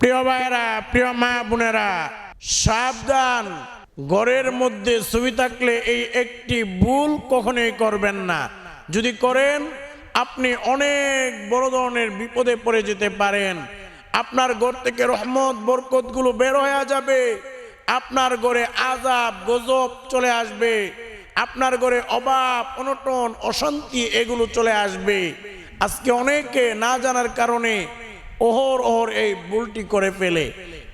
প্রিয় ভাইয়েরা, প্রিয় মা বোনেরা, সাবধান। ঘরের মধ্যে ছবি থাকলে এই একটি ভুল কখনোই করবেন না। যদি করেন, আপনি অনেক বড় ধরনের বিপদে পড়ে যেতে পারেন। আপনার ঘর থেকে রহমত, বরকতগুলো বের হয়ে যাবে। আপনার ঘরে আজাব গজব চলে আসবে। আপনার ঘরে অভাব, অনটন, অশান্তি, এগুলো চলে আসবে। আজকে অনেকে না জানার কারণে ওহর ওহর এই ভুলটি করে ফেলে।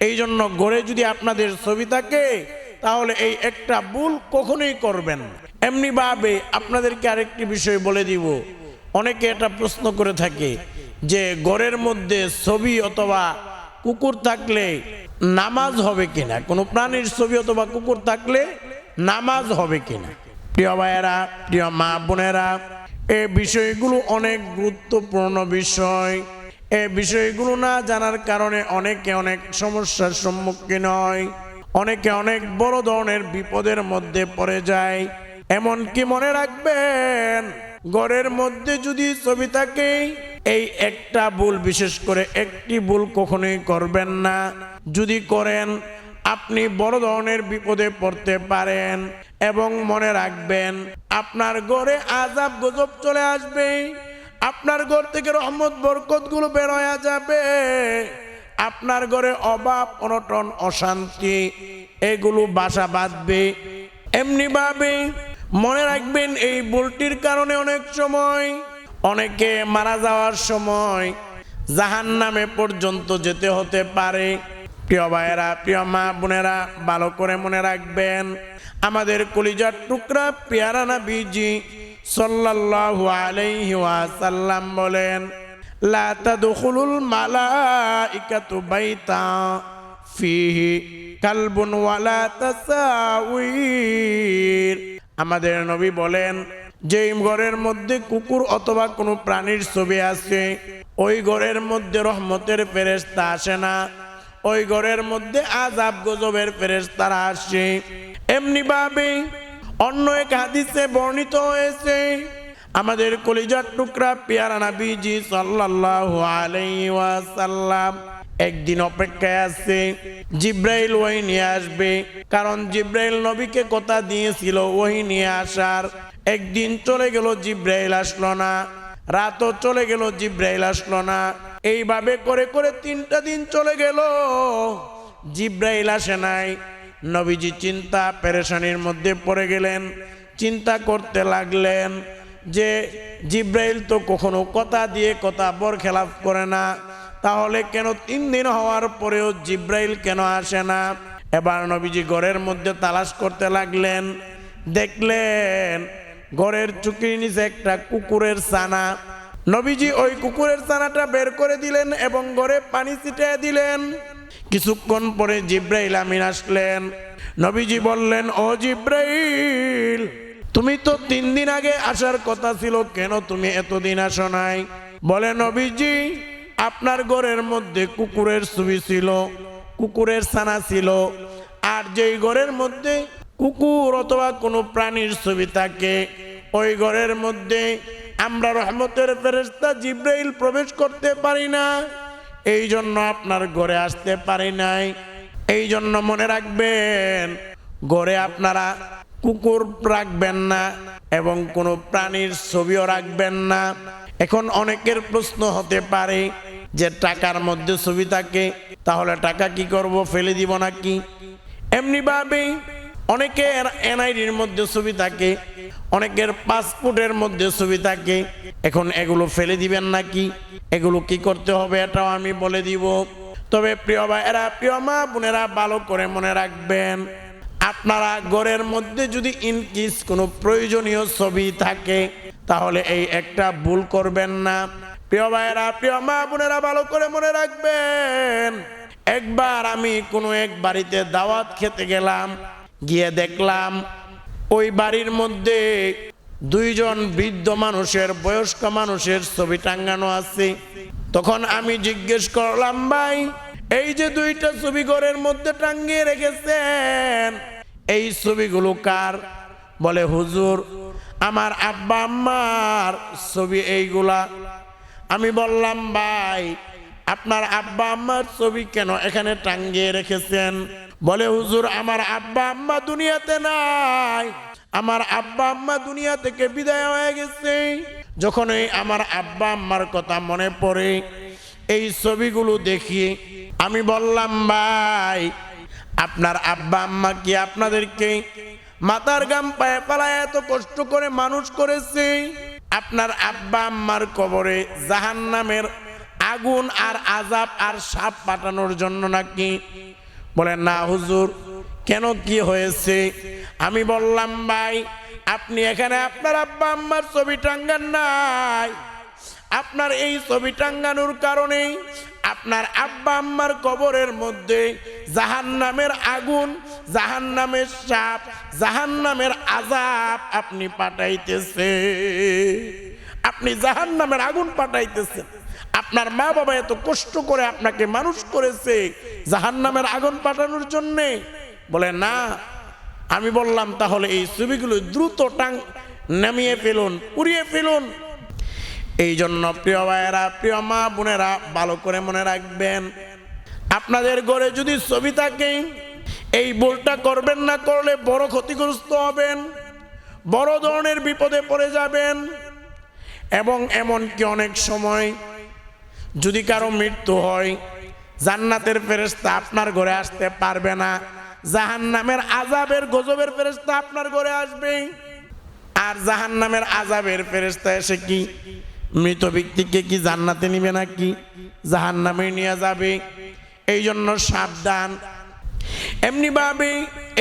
এই জন্য ঘরে যদি আপনাদের ছবি থাকে, তাহলে এই একটা ভুল কখনোই করবেন এমনি ভাবে আপনাদেরকে আরেকটি বিষয় বলে দিব। অনেকে এটা প্রশ্ন করে থাকে যে ঘরের মধ্যে ছবি অথবা কুকুর থাকলে নামাজ হবে কিনা? কোনো প্রাণীর ছবি অথবা কুকুর থাকলে নামাজ হবে কিনা? প্রিয় ভাইয়েরা, প্রিয় মা বোনেরা, এ বিষয়গুলো অনেক গুরুত্বপূর্ণ বিষয়। এই বিষয়গুলো না জানার কারণে অনেকে অনেক সমস্যার সম্মুখীন হয়, অনেকে অনেক বড় ধরনের বিপদের মধ্যে পড়ে যায়। এমনকি মনে রাখবেন গড়ের মধ্যে যদি ছবি থাকে, এই একটা ভুল, বিশেষ করে একটি ভুল কখনোই করবেন না। যদি করেন, আপনি বড় ধরনের বিপদে পড়তে পারেন এবং মনে রাখবেন, আপনার গড়ে আজাব গজব চলে আসবে। আপনার ঘর থেকে রহমত বরকতগুলো বের হয়ে যাবে। আপনার ঘরে অভাব, অনটন, অশান্তি, এগুলো বাসা বাঁধবে। এমনি ভাবে মনে রাখবেন, এই ভুলটির কারণে অনেক সময়, অনেকে মারা যাওয়ার সময় জাহান নামে পর্যন্ত যেতে হতে পারে। প্রিয় ভাইয়েরা, প্রিয় মা বোনেরা, ভালো করে মনে রাখবেন, আমাদের কলিজার টুকরা, পেয়ারা নবীজি সাল্লাল্লাহু বলেন বাইতা আমাদের নবী বলেন যে ঘরের মধ্যে কুকুর অথবা কোনো প্রাণীর ছবি আছে, ওই ঘরের মধ্যে রহমতের ফেরেশতা আসে না। ওই ঘরের মধ্যে আজাব গজবের ফেরেশতারা আসে। এমনি ভাবে অন্য এক হাদিসে বর্ণিত হয়েছে, আমাদের কলিজার টুকরা পেয়ারা নবীজি সাল্লাল্লাহু আলাইহি ওয়াসাল্লাম একদিন অপেক্ষায় আছে, জিব্রাইল ওই নিয়ে আসবে। কারণ জিব্রাইল নবীকে কথা দিয়েছিল ওই নিয়ে আসার। একদিন চলে গেল জিব্রাইল আসলো না, রাতও চলে গেল জিব্রাইল আসলো না। এইভাবে করে করে তিনটা দিন চলে গেল, জিব্রাইল আসে নাই। নবীজি চিন্তা পেরেশানির মধ্যে পড়ে গেলেন, চিন্তা করতে লাগলেন যে জিব্রাইল তো কখনো কথা দিয়ে কথা বর খেলাফ করে না, তাহলে কেন তিন দিন হওয়ার পরেও জিব্রাইল কেন আসে না? এবার নবীজি ঘরের মধ্যে তালাশ করতে লাগলেন, দেখলেন ঘরের চুকির নিচে একটা কুকুরের ছানা। নবীজি ওই কুকুরের ছানাটা বের করে দিলেন এবং ঘরে পানি ছিটিয়ে দিলেন। কিছুক্ষণ পরে জিব্রাইল আমিন আসলেন। নবীজি বললেন, ও জিব্রাইল, তুমি তো তিন দিন আগে আসার কথা ছিল, কেন তুমি এতদিন আসো নাই? বলে নবীজি, আপনার ঘরের মধ্যে কুকুরের ছবি ছিল, কুকুরের ছানা ছিল, আর যেই ঘরের মধ্যে কুকুর অথবা কোনো প্রাণীর ছবি থাকে, ওই ঘরের মধ্যে আমরা রহমতের ফেরেস্তা জিব্রাইল প্রবেশ করতে পারি না। এই জন্য আপনার ঘরে আসতে পারি নাই। এই জন্য মনে রাখবেন, ঘরে আপনারা কুকুর রাখবেন না এবং কোনো প্রাণীর ছবিও রাখবেন না। এখন অনেকের প্রশ্ন হতে পারে যে টাকার মধ্যে ছবি থাকে, তাহলে টাকা কি করব, ফেলে দিব নাকি? এমনি ভাবে অনেকে এনআইডির মধ্যে ছবি থাকে, অনেকের পাসপোর্টের মধ্যে ছবি থাকে। এখন এগুলো ফেলে দিবেন নাকি? এগুলো কি করতে হবে এটাও আমি বলে দিব। তবে প্রিয় ভাইয়েরা প্রিয় মা বোনেরা ভালো করে মনে রাখবেন, আপনারা ঘরের মধ্যে যদি ইনকিস কোনো প্রয়োজনীয় ছবি থাকে, তাহলে এই একটা ভুল করবেন না। প্রিয় ভাইয়েরা, প্রিয় মা বোনেরা ভালো করে মনে রাখবেন, একবার আমি কোনো এক বাড়িতে দাওয়াত খেতে গেলাম গিয়ে দেখলাম, ওই বাড়ির মধ্যে দুইজন বৃদ্ধ মানুষের, বয়স্ক মানুষের ছবি টাঙ্গানো আছে। তখন আমি জিজ্ঞেস করলাম, ভাই, এই যে দুইটা ছবি ঘরের মধ্যে টাঙ্গিয়ে রেখেছেন, এই ছবিগুলো কার? বলে, হুজুর, আমার আব্বা আম্মার ছবি এইগুলা। আমি বললাম, ভাই, আপনার আব্বা আম্মার ছবি কেন এখানে টাঙ্গিয়ে রেখেছেন? বলে, হুজুর, আমার আব্বা আম্মা দুনিয়াতে নাই। আমার আব্বা আম্মা দুনিয়া থেকে বিদায় হয়ে গেছে। যখন এই আমার আব্বা আম্মার কথা মনে পড়ে, এই ছবিগুলো দেখি, আমি বললাম, ভাই, আপনার আব্বা আম্মা কি আপনাদেরকে মাতার গাম পায়ে পালায় এত কষ্ট করে মানুষ করেছে? আপনার আব্বা আম্মার কবরে জাহান নামের আগুন আর আজাব আর সাপ পাঠানোর জন্য নাকি বলে না, হুজুর, কেন কি হয়েছে? আমি বললাম, ভাই, আপনি এখানে আপনার আব্বা আম্মার ছবি টাঙ্গান নাই। আপনার এই ছবি টাঙ্গানোর কারণে আপনার আব্বা আম্মার কবরের মধ্যে জাহান নামের আগুন জাহান নামের সাপ জাহান নামের আজাব আপনি পাঠাইতেছে। আপনি জাহান নামের আগুন পাঠাইতেছেন। আপনার মা বাবা এত কষ্ট করে আপনাকে মানুষ করেছে জাহান নামের আগুন পাঠানোর জন্যে। বলে, না, আমি বললাম তাহলে এই ছবিগুলো দ্রুত টাং, নামিয়ে ফেলুন পুড়িয়ে ফেলুন। এই জন্য প্রিয় ভাইয়েরা, প্রিয় মা বোনেরা, ভালো করে মনে রাখবেন, আপনাদের ঘরে যদি ছবি থাকে, এই ভুলটা করবেন না, করলে বড় ক্ষতিগ্রস্ত হবেন, বড় ধরনের বিপদে পড়ে যাবেন। এবং এমনকি অনেক সময় যদি কারও মৃত্যু হয়, জান্নাতের ফেরেস্তা আপনার ঘরে আসতে পারবে না জাহান নামের আজাবের গজবের ফেরেস্তা আপনার ঘরে আসবে। আর জাহান নামের আজাবের ফেরেস্তা এসে কি, মৃত ব্যক্তিকে কি জান্নাতে নিবে নাকি জাহান নামে নিয়ে যাবে? এই জন্য সাবধান। এমনি ভাবে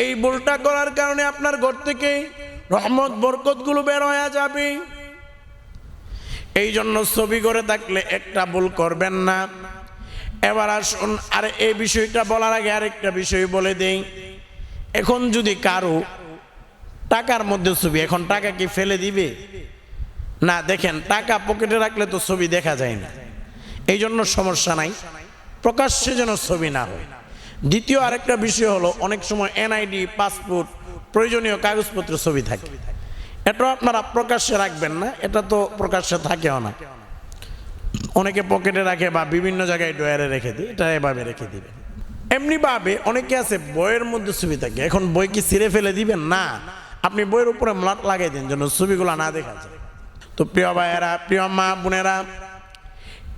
এই ভুলটা করার কারণে আপনার ঘর থেকে রহমত, বরকতগুলো বের হয়ে যাবে। এই জন্য ছবি করে থাকলে একটা ভুল করবেন না। এবার আসুন, আর এই বিষয়টা বলার আগে আরেকটা বিষয় বলে দেই। এখন যদি কারও টাকার মধ্যে ছবি, এখন টাকা কি ফেলে দিবে? না, দেখেন, টাকা পকেটে রাখলে তো ছবি দেখা যায় না। এই জন্য সমস্যা নাই, প্রকাশ্যে যেন ছবি না হয়। দ্বিতীয় আরেকটা বিষয় হলো, অনেক সময় এনআইডি, পাসপোর্ট, প্রয়োজনীয় কাগজপত্র ছবি থাকে। এটা আপনারা প্রকাশ্যে রাখবেন না, এটা তো প্রকাশ্যে থাকেও না। অনেকে পকেটে রাখে বা বিভিন্ন জায়গায় ডয়ারে রেখে দিই, এটা এভাবে রেখে দিবে এমনি ভাবে অনেকে আছে বইয়ের মধ্যে ছবি থাকে, এখন বই কি ছিঁড়ে ফেলে দিবেন? না। আপনি বইয়ের উপরে মলাট লাগাই দেন যেন ছবিগুলো না দেখা যায়। তো প্রিয় ভাইয়েরা, প্রিয় মা বোনেরা,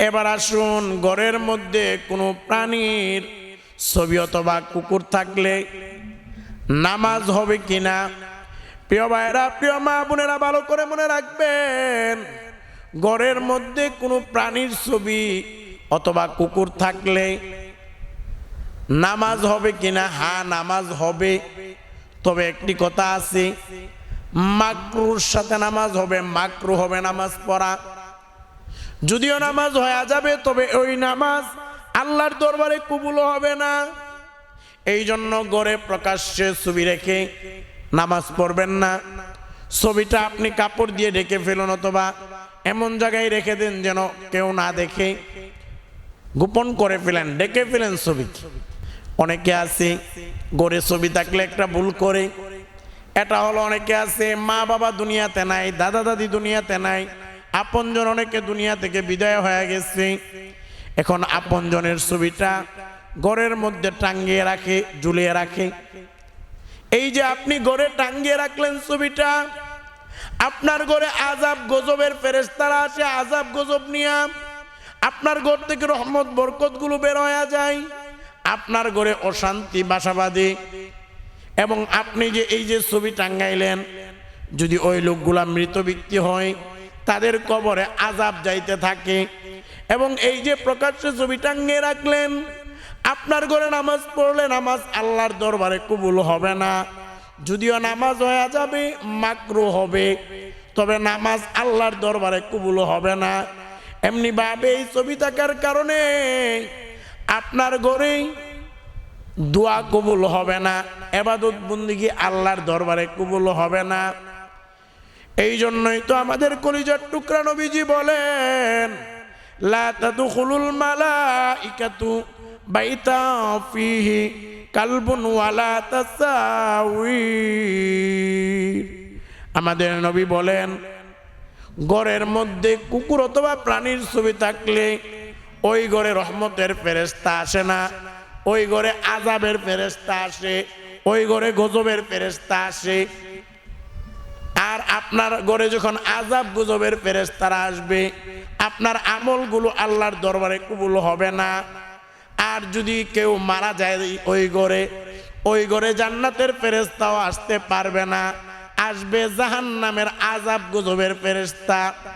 এবার আসুন ঘরের মধ্যে কোনো প্রাণীর ছবি অথবা কুকুর থাকলে নামাজ হবে কিনা? প্রিয় ভাইরা প্রিয় মা বোনেরা, ভালো করে মনে রাখবেন, ঘরের মধ্যে কোনো প্রাণীর ছবি অথবা কুকুর থাকলে নামাজ হবে কিনা? হ্যাঁ নামাজ হবে। তবে একটি কথা আছে, মাকরুর সাথে নামাজ হবে, মাকরু হবে নামাজ পড়া। যদিও নামাজ হয়ে যাবে, তবে ওই নামাজ আল্লাহর দরবারে কবুল হবে না। এই জন্য গড়ে প্রকাশ্যে ছবি রেখে নামাজ পড়বেন না। ছবিটা আপনি কাপড় দিয়ে ঢেকে ফেলুন অথবা এমন জায়গায় রেখে দেন যেন কেউ না দেখে। গোপন করে ফেলেন ডেকে ফেলেন ছবি। অনেকে আছে, গড়ে ছবি থাকলে একটা ভুল করে। এটা হলো অনেকে আছে মা বাবা দুনিয়াতে নাই দাদা দাদি দুনিয়াতে নাই, আপনজন অনেকে দুনিয়া থেকে বিদায় হয়ে গেছে। এখন আপনজনের ছবিটা ঘরের মধ্যে টাঙ্গিয়ে রাখে, ঝুলিয়ে রাখে। এই যে আপনি ঘরে টাঙ্গিয়ে রাখলেন ছবিটা, আপনার ঘরে আজাব গজবের ফেরেস্তারা আসে আজাব গজব নিয়ে আপনার ঘর থেকে রহমত বরকতগুলো বের হয়ে যায়, আপনার ঘরে অশান্তি, বাসাবাদী। এবং আপনি যে এই যে ছবি টাঙ্গাইলেন, যদি ওই লোকগুলা মৃত ব্যক্তি হয়, তাদের কবরে আজাব যাইতে থাকে। এবং এই যে প্রকাশ্যে ছবি টাঙ্গিয়ে রাখলেন আপনার ঘরে নামাজ পড়লে নামাজ আল্লাহর দরবারে কবুল হবে না। যদিও নামাজ হয়ে যাবে, মাকরু হবে। তবে নামাজ আল্লাহর দরবারে কবুল হবে না। এমনি ভাবে এই ছবি থাকার কারণে আপনার ঘরেই দোয়া কবুল হবে না, এবাদত বন্দিগি আল্লাহর দরবারে কবুল হবে না। এই জন্যই তো আমাদের কলিজার টুকরা নবীজি বলেন, লা তাদখুলুল মালাইকাতু ফিহি কালবুন ওয়ালা তাসাউই আমাদের নবী বলেন, ঘরের মধ্যে কুকুর অথবা প্রাণীর ছবি থাকলে ওই ঘরে রহমতের ফেরেস্তা আসে না, ওই ঘরে আজাবের ফেরেস্তা আসে, ওই ঘরে গজবের ফেরেস্তা আসে। আর আপনার ঘরে যখন আজাব গজবের ফেরেস্তারা আসবে, আপনার আমলগুলো আল্লাহর দরবারে কবুল হবে না। আর যদি কেউ মারা যায় ওই ঘরে ওই ঘরে জান্নাতের ফেরেস্তাও আসতে পারবে না। আসবে জাহান নামের আজাব গুজবের ফেরেস্তা